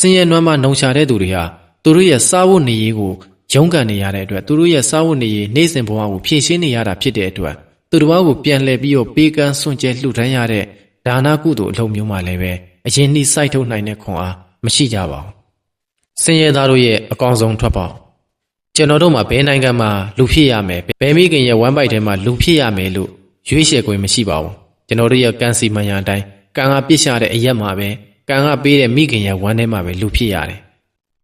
ဆင်းရဲနွမ်းမနှုံရှာတဲ့သူတွေဟာသူတို့ရဲ့စားဝတ်နေရေးကိုရုန်းကန်နေရတဲ့အတွက်သူတို့ရဲ့စားဝတ်နေရေးနေ့စဉ်ဘဝကိုဖြည့်ရှင်းနေရတာဖြစ်တဲ့အတွက်သူတို့ဘာကိုပြန်လှည့်ပြီးတော့ပေးကမ်းစွန့်ကြဲလှူဒန်းရတဲ့ဒါနကုသိုလ်အလုံးမျိုးမှလည်းပဲအရင်နှိစိုက်ထုတ်နိုင်တဲ့ခွန်အားမရှိကြပါဘူးဆင်းရဲသားတို့ရဲ့အကောင်ဆုံးထွက်ပေါက်ကျွန်တော်တို့မှာဘယ်နိုင်ငံမှာလူဖြစ်ရမယ်ဘယ်မိခင်ရဲ့ဝမ်းပိုက်ထဲမှာလူဖြစ်ရမယ်လို့ရွေးချယ်ခွင့်မရှိပါဘူးကျွန်တော်တို့ရဲ့ကံစီမံရန်အတိုင်းကံကပြစ်ရှာတဲ့အရက်မှာပဲ ကံကပေးတဲ့မိခင်ရဲ့ဝမ်းထဲမှာပဲလူဖြစ်ရတယ်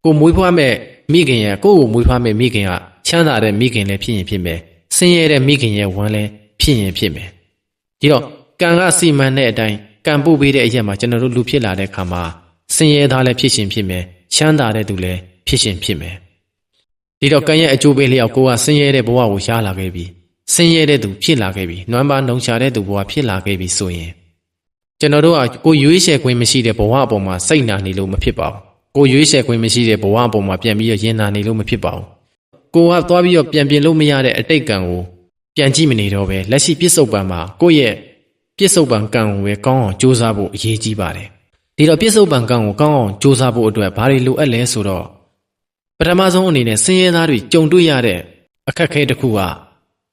ကိုမွေးဖွားမဲ့မိခင်ရဲ့ကိုယ့်ကိုမွေးဖွားမဲ့မိခင်ကချမ်းသာတဲ့မိခင်လည်းဖြစ်ရင်ဖြစ်မယ်ဆင်းရဲတဲ့မိခင်ရဲ့ဝမ်းလည်းဖြစ်ရင်ဖြစ်မယ်ဒီတော့ကံကစီမံတဲ့အတိုင်းကံပို့ပေးတဲ့အရက်မှာကျွန်တော်တို့လူဖြစ်လာတဲ့ခါမှာဆင်းရဲသားလည်းဖြစ်ရှင်ဖြစ်မယ်ချမ်းသာတဲ့သူလည်းဖြစ်ရှင်ဖြစ်မယ်ဒီတော့ကံရဲ့အကျိုးပေးလျောက်ကိုကဆင်းရဲတဲ့ဘဝကိုရလာခဲ့ပြီဆင်းရဲတဲ့သူဖြစ်လာခဲ့ပြီနွမ်းပါနှုံချတဲ့သူဘဝဖြစ်လာခဲ့ပြီဆိုရင် ကျွန်တော်တို့ကကိုရွေးချယ်ခွင့်မရှိတဲ့ဘဝအပေါ်မှာစိတ်နာနေလို့မဖြစ်ပါဘူးကိုရွေးချယ်ခွင့်မရှိတဲ့ဘဝအပေါ်မှာပြန်ပြီးတော့ရင်နာနေလို့မဖြစ်ပါဘူးကိုကသွားပြီးတော့ပြန်ပြင်လို့မရတဲ့အတိတ်ကံကိုပြန်ကြည့်မနေတော့ပဲလက်ရှိပြစ္ဆုတ်ပံမှာကိုယ့်ရဲ့ပြစ္ဆုတ်ပံကံကိုပဲကောင်းအောင်ကြိုးစားဖို့အရေးကြီးပါတယ်ဒီတော့ပြစ္ဆုတ်ပံကံကိုကောင်းအောင်ကြိုးစားဖို့အတွက်ဘာတွေလိုအပ်လဲဆိုတော့ပထမဆုံးအနေနဲ့ဆင်းရဲသားတွေကြုံတွေ့ရတဲ့အခက်အခဲတစ်ခုက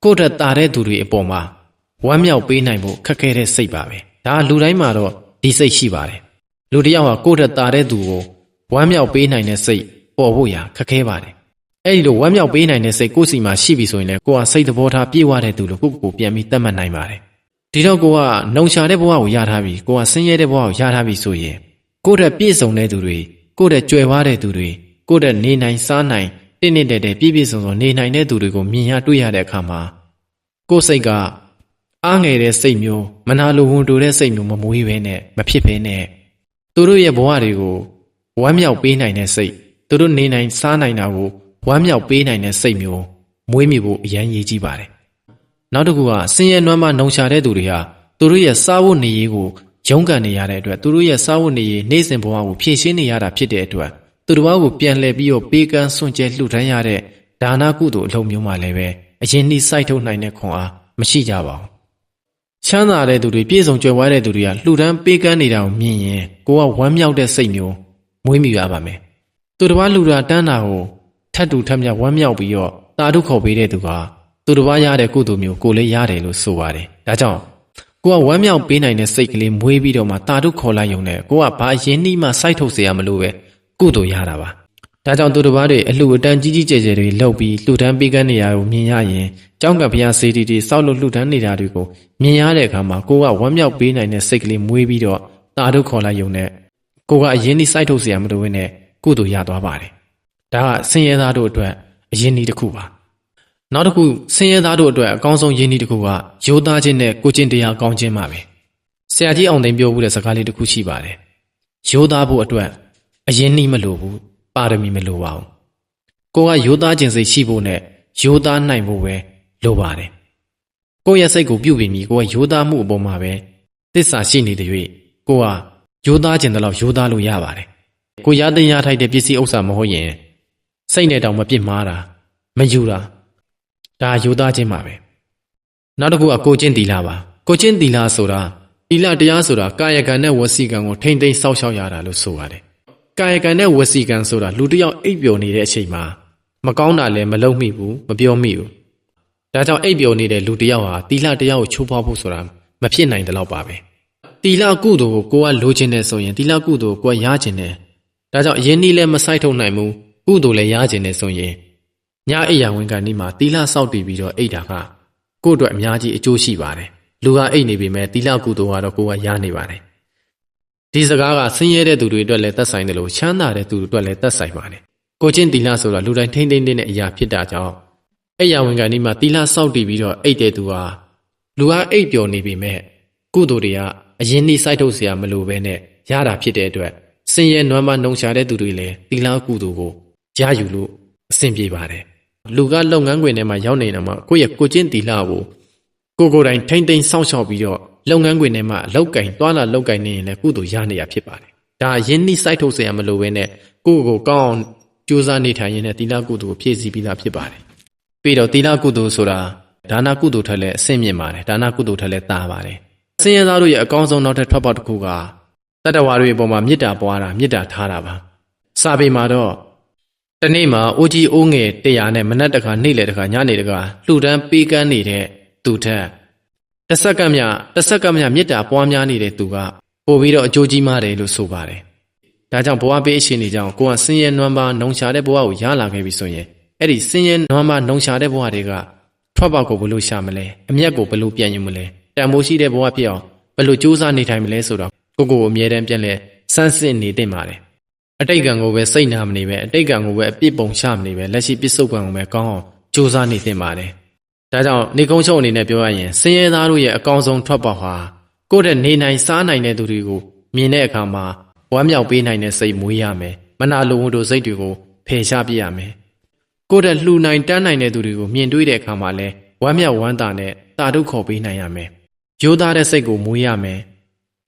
ကိုယ့်ထက်တာတဲ့သူတွေအပေါ်မှာဝမ်းမြောက်ပေးနိုင်ဖို့ခက်ခဲတဲ့စိတ်ပါပဲ ဒါလူတိုင်းမှာတော့ဒီစိတ်ရှိပါတယ်လူတစ်ယောက်ဟာကိုယ့်ထက်တာတဲ့သူကိုဝမ်းမြောက်ပေးနိုင်တဲ့စိတ်ပေါ်ဖို့ရာခက်ခဲပါတယ်အဲ့ဒီလိုဝမ်းမြောက်ပေးနိုင်တဲ့စိတ်ကိုယ့်စီမှာရှိပြီဆိုရင်လည်းကိုယ်ဟာစိတ်သဘောထားပြေဝတဲ့သူလို့ကိုယ့်ကိုယ်ပြန်ပြီးသတ်မှတ်နိုင်ပါတယ်ဒီတော့ကိုကနှုံရှာတဲ့ဘဝကိုရထားပြီကိုကဆင်းရဲတဲ့ဘဝကိုရထားပြီဆိုရင်ကိုယ့်ထက်ပြည့်စုံတဲ့သူတွေကိုယ့်ထက်ကြွယ်ဝတဲ့သူတွေကိုယ့်ထက်နေနိုင်စားနိုင်တင့်တင့်တဲ့တဲ့ပြည့်ပြည့်စုံစုံနေနိုင်တဲ့သူတွေကိုမြင်ရတွေ့ရတဲ့အခါမှာကိုယ်စိတ်က အားငယ်တဲ့စိတ်မျိုးမနာလိုဝန်တိုတဲ့စိတ်မျိုးမမွေးဘဲနဲ့မဖြစ်ဘဲနဲ့သူတို့ရဲ့ဘဝတွေကိုဝမ်းမြောက်ပေးနိုင်တဲ့စိတ်သူတို့နေနိုင်စားနိုင်တာကိုဝမ်းမြောက်ပေးနိုင်တဲ့စိတ်မျိုးမွေးမိဖို့အရန်ရည်ကြီးပါတယ်နောက်တစ်ခုကဆင်းရဲနွမ်းမနှုံချတဲ့သူတွေဟာသူတို့ရဲ့စားဝတ်နေရေးကိုရုန်းကန်နေရတဲ့အတွက်သူတို့ရဲ့စားဝတ်နေရေးနေ့စဉ်ဘဝကိုဖြည့်ရှင်းနေရတာဖြစ်တဲ့အတွက်သူတို့ဘာကိုပြန်လှည့်ပြီးတော့ပေးကမ်းစွန့်ကြဲလှူဒန်းရတဲ့ဒါနကုသိုလ်အလုံးမျိုးမှလည်းပဲအရင်နှိစိုက်ထုတ်နိုင်တဲ့ခွန်အားမရှိကြပါဘူး ချမ်းသာတဲ့သူတွေပြည့်စုံကြွယ်ဝတဲ့သူတွေကလှူဒန်းပေးကမ်းနေတာကိုမြင်ရင်ကိုကဝမ်းမြောက်တဲ့စိတ်မျိုးမွေးမိရပါမယ်သူတစ်ပါးလှူတာတန်းတာကိုထတ်တူထက်မြတ်ဝမ်းမြောက်ပြီးတော့တာတုခေါ်ပေးတဲ့သူကသူတစ်ပါးရတဲ့ကုသိုလ်မျိုးကိုလည်းရတယ်လို့ဆိုပါတယ်ဒါကြောင့်ကိုကဝမ်းမြောက်ပေးနိုင်တဲ့စိတ်ကလေးမွေးပြီးတော့မှတာတုခေါ်လိုက်ရုံနဲ့ကိုကဘာအရင်နှိမှစိုက်ထုတ်เสียရမလို့ပဲကုသိုလ်ရတာပါ ဒါကြောင့်သူတစ်ပါးတွေအလှူအတန်းကြီးကြီးကျယ်ကျယ်တွေလှုပ်ပြီးလှူဒန်းပေးကမ်းနေရကိုမြင်ရရင်ကျောင်းကဘုရားစေတီတီစောက်လို့လှူဒန်းနေတာတွေကိုမြင်ရတဲ့အခါမှာကိုကဝမ်းမြောက်ပေးနိုင်တဲ့စိတ်ကလေးမွေးပြီးတော့တာတုခေါ်လိုက်ရုံနဲ့ကိုကအရင်နှိစိုက်ထုတ်เสียရမလို့ပဲနဲ့ကုသိုလ်ရသွားပါတယ်ဒါကဆင်းရဲသားတို့အတွက်အရင်နှီးတစ်ခုပါနောက်တစ်ခုဆင်းရဲသားတို့အတွက်အကောင်းဆုံးရင်းနှီးတစ်ခုကရိုးသားခြင်းနဲ့ကိုကျင့်တရားကောင်းခြင်းပါပဲဆရာကြီးအောင်သိန်းပြောဘူးတဲ့စကားလေးတစ်ခုရှိပါတယ်ရိုးသားဖို့အတွက်အရင်နှီးမလိုဘူး ပါရမီမလိုပါဘူးကိုကရိုးသားခြင်းစိတ်ရှိဖို့နဲ့ရိုးသားနိုင်ဖို့ပဲလိုပါတယ်ကိုယ့်ရဲ့စိတ်ကိုပြုပြင်ပြီးကိုကရိုးသားမှုအပေါ်မှာပဲသစ္စာရှိနေတဲ့၍ကိုကရိုးသားခြင်းတလို့ရိုးသားလို့ရပါတယ်ကိုရတဲ့ရထိုက်တဲ့ပစ္စည်းဥစ္စာမဟုတ်ရင်စိတ်နဲ့တောင်မပြစ်မှားတာမယူတာဒါယူသားခြင်းပါပဲနောက်တစ်ခုကကိုချင်းတီလာပါကိုချင်းတီလာဆိုတာတီလာတရားဆိုတာကာယကံနဲ့ဝစီကံကိုထိမ့်သိမ်းစောက်ရှောက်ရတာလို့ဆိုပါတယ် ကာယကံနဲ့ဝစီကံဆိုတာလူတစ်ယောက်အိပ်ပျော်နေတဲ့အချိန်မှာမကောင်းတာလည်းမလုပ်မိဘူးမပြောမိဘူးဒါကြောင့်အိပ်ပျော်နေတဲ့လူတစ်ယောက်ဟာတီလာတရားကိုချိုးဖောက်ဖို့ဆိုတာမဖြစ်နိုင်တဲ့လောက်ပါပဲတီလာကုသိုလ်ကိုကိုကလိုချင်တယ်ဆိုရင်တီလာကုသိုလ်ကိုကိုကရချင်တယ်ဒါကြောင့်အရင်နည်းလည်းမဆိုင်ထုတ်နိုင်ဘူးကုသိုလ်လည်းရကျင်နေဆိုရင်ညအိယာဝင်ကန်ဒီမှာတီလာဆောက်တည်ပြီးတော့အိတ်တာကကိုယ့်အတွက်အများကြီးအကျိုးရှိပါတယ်လူကအိတ်နေပြီမဲ့တီလာကုသိုလ်ကတော့ကိုယ်ကရနေပါတယ် ဒီစကားကဆင်းရဲတဲ့သူတွေအတွက်လည်းသက်ဆိုင်တယ်လို့ချမ်းသာတဲ့သူတွေအတွက်လည်းသက်ဆိုင်ပါတယ်ကိုချင်းတီလာဆိုတာလူတိုင်းထိမ့်သိမ့်တဲ့အရာဖြစ်တာကြောင့်အိယာဝင်ကန်ဒီမှာတီလာဆောက်တည်ပြီးတော့အိတ်တဲ့သူဟာလူကအိတ်ပျော်နေပြီမဲ့ကုသိုလ်တွေကအရင်နှိစိုက်ထုတ်เสียမလို့ပဲနဲ့ရတာဖြစ်တဲ့အတွက်စင်ရဲနွမ်းမနှုံရှာတဲ့သူတွေလည်းတီလာကုသိုလ်ကိုရယူလို့အဆင်ပြေပါတယ်လူကလုပ်ငန်းခွင်ထဲမှာရောက်နေတာမှာကိုယ့်ရဲ့ကိုချင်းတီလာကိုကိုကိုယ်တိုင်ထိမ့်သိမ်းစောင့်ရှောက်ပြီးတော့ လုပ်ငန်းခွင်ထဲမှာအလောက်ကင်သွားလာလောက်ကင်နေရင်လည်းကုသိုလ်ရနေရဖြစ်ပါတယ်။ဒါရင်းနှီးစိုက်ထုတ်စရာမလိုဘဲနဲ့ကိုယ့်ကိုကောင်းအောင်ကြိုးစားနေထိုင်ရင်လည်းသီလကုသိုလ်ကိုဖြည့်ဆည်းပြီးသားဖြစ်ပါတယ်။ပြီးတော့သီလကုသိုလ်ဆိုတာဒါနကုသိုလ်ထက်လည်းအဆင့်မြင့်ပါတယ်။ဒါနကုသိုလ်ထက်လည်းတာပါတယ်။စင်ရသားတို့ရဲ့အကောင်းဆုံးနောက်ထပ်ထွက်ပေါက်တစ်ခုကတတ္တဝါတွေအပေါ်မှာမေတ္တာပွားတာမေတ္တာထားတာပါ။စာပေမှာတော့တနေ့မှာအိုကြီးအိုးငယ်တရားနဲ့မနက်တခါနေ့လယ်တခါညနေတခါလှူဒန်းပေးကမ်းနေတဲ့သူထက် တစ်စက္ကန့်မြတစ်စက္ကန့်မြမေတ္တာပွားများနေတဲ့သူကပို့ပြီးတော့အကျိုးကြီးမားတယ်လို့ဆိုပါတယ်။ဒါကြောင့်ဘဝပေးအရှင်နေကြောင်းကိုကဆင်းရဲနွမ်းပါနှုံချတဲ့ဘဝကိုရလာခဲ့ပြီဆိုရင်အဲ့ဒီဆင်းရဲနွမ်းပါနှုံချတဲ့ဘဝတွေကထွက်ပေါက်ကိုဘယ်လိုရှာမလဲအမျက်ကိုဘယ်လိုပြန်ယူမလဲတန်ဖိုးရှိတဲ့ဘဝဖြစ်အောင်ဘယ်လိုကြိုးစားနေထိုင်မလဲဆိုတော့ကိုကိုကိုအမြဲတမ်းပြန်လဲစမ်းစစ်နေတင်ပါတယ်အတိတ်ကံကိုပဲစိတ်နာမနေပဲအတိတ်ကံကိုပဲအပြစ်ပုံချမနေပဲလက်ရှိပစ္စုပန်ကိုပဲကောင်းအောင်ကြိုးစားနေတင်ပါတယ် ဒါကြောင့်နေကုန်းချုပ်အနေနဲ့ပြောရရင်ဆင်းရဲသားတို့ရဲ့အကောင်းဆုံးထွက်ပေါက်ဟာကိုယ့်တဲ့နေနိုင်စားနိုင်တဲ့သူတွေကိုမြင်တဲ့အခါမှာဝမ်းမြောက်ပေးနိုင်တဲ့စိတ်မွေးရမယ်မနာလိုဝန်တို့စိတ်တွေကိုဖယ်ရှားပြရမယ်ကိုယ့်တဲ့လှူနိုင်တန်းနိုင်တဲ့သူတွေကိုမြင်တွေ့တဲ့အခါမှာလဲဝမ်းမြောက်ဝမ်းသာနဲ့တာတုခေါ်ပေးနိုင်ရမယ်ရိုးသားတဲ့စိတ်ကိုမွေးရမယ်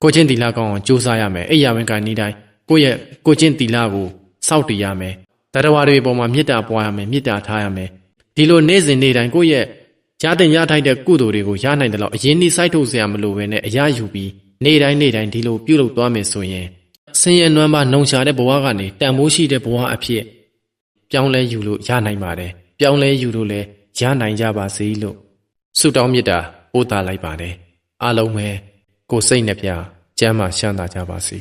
ကိုချင်းတီလာကောင်းအောင်ကြိုးစားရမယ်အိယာဝင်ကနေ့တိုင်းကိုယ့်ရဲ့ကိုချင်းတီလာကိုစောင့်တည်ရမယ်တတဝါတွေပေါ်မှာမေတ္တာပွားရမယ်မေတ္တာထားရမယ်ဒီလိုနေ့စဉ်နေ့တိုင်းကိုယ့်ရဲ့ ရတဲ့ရထိုက်တဲ့ကုသိုလ်တွေကိုရနိုင်တယ်လို့အရင်နှိစိုက်ထုတ်စရာမလိုဘဲနဲ့အရယူပြီးနေ့တိုင်းနေ့တိုင်းဒီလိုပြုလုပ်သွားမယ်ဆိုရင်ဆင်းရဲနွမ်းပါနှုံချတဲ့ဘဝကနေတန်မိုးရှိတဲ့ဘဝအဖြစ်ပြောင်းလဲယူလို့ရနိုင်ပါတယ်ပြောင်းလဲယူလို့လည်းရနိုင်ကြပါစေလို့ဆုတောင်းမေတ္တာပို့သလိုက်ပါတယ်အားလုံးပဲကိုယ်စိတ်နှပြကျမ်းမာချမ်းသာကြပါစေ